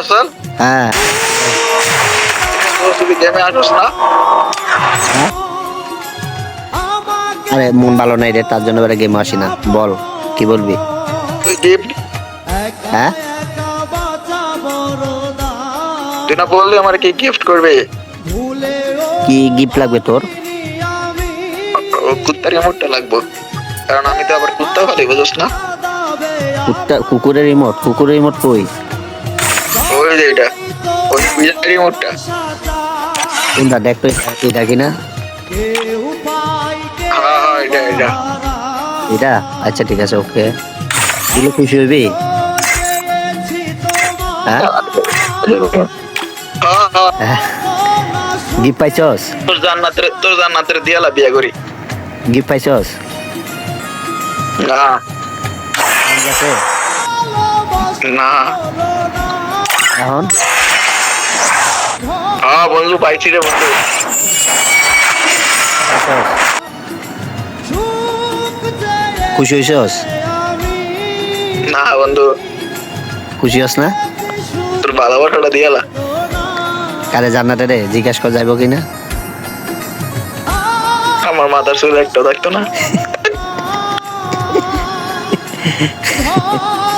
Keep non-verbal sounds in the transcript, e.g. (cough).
আসল হ্যাঁ। তুই গেমে না? আরে মন ভালো নাই রে তার জন্য এবারে গেম আসি না। বল কি বলবি? তুই হ্যাঁ? তুই না বললি আমার কি গিফট করবে? কি গিফট লাগবে তোর? কুত্তার রিমোটটা লাগবো। কারণ আমি তো আবার কুত্তা পালি বুঝছ না? কুত্তা কুকুরের রিমোট কুকুরের রিমোট কই? ওই যে এটা। ওই বিজয় রিমোটটা কোনটা দেখ তো এটা হ্যাঁ হ্যাঁ এটা এটা। এটা? আচ্ছা ঠিক আছে ওকে। দিলে খুশি হইবি হ্যাঁ? গিফট পাইছস? তোর জান্নাতের তোর জান্নাতের দিয়ালা বিয়া করি। গিফট পাইছস? না। না। এখন? হ্যাঁ বন্ধু পাইছি রে বন্ধু? খুশি হইছস? না বন্ধু। খুশি হস না? তোর ভালোবাসাটা দিয়ালা কারে জান্নাতে রে? জিজ্ঞাসা করা যাইব কিনা? আমার মাথার চুল একটা থাকতো না। (laughs)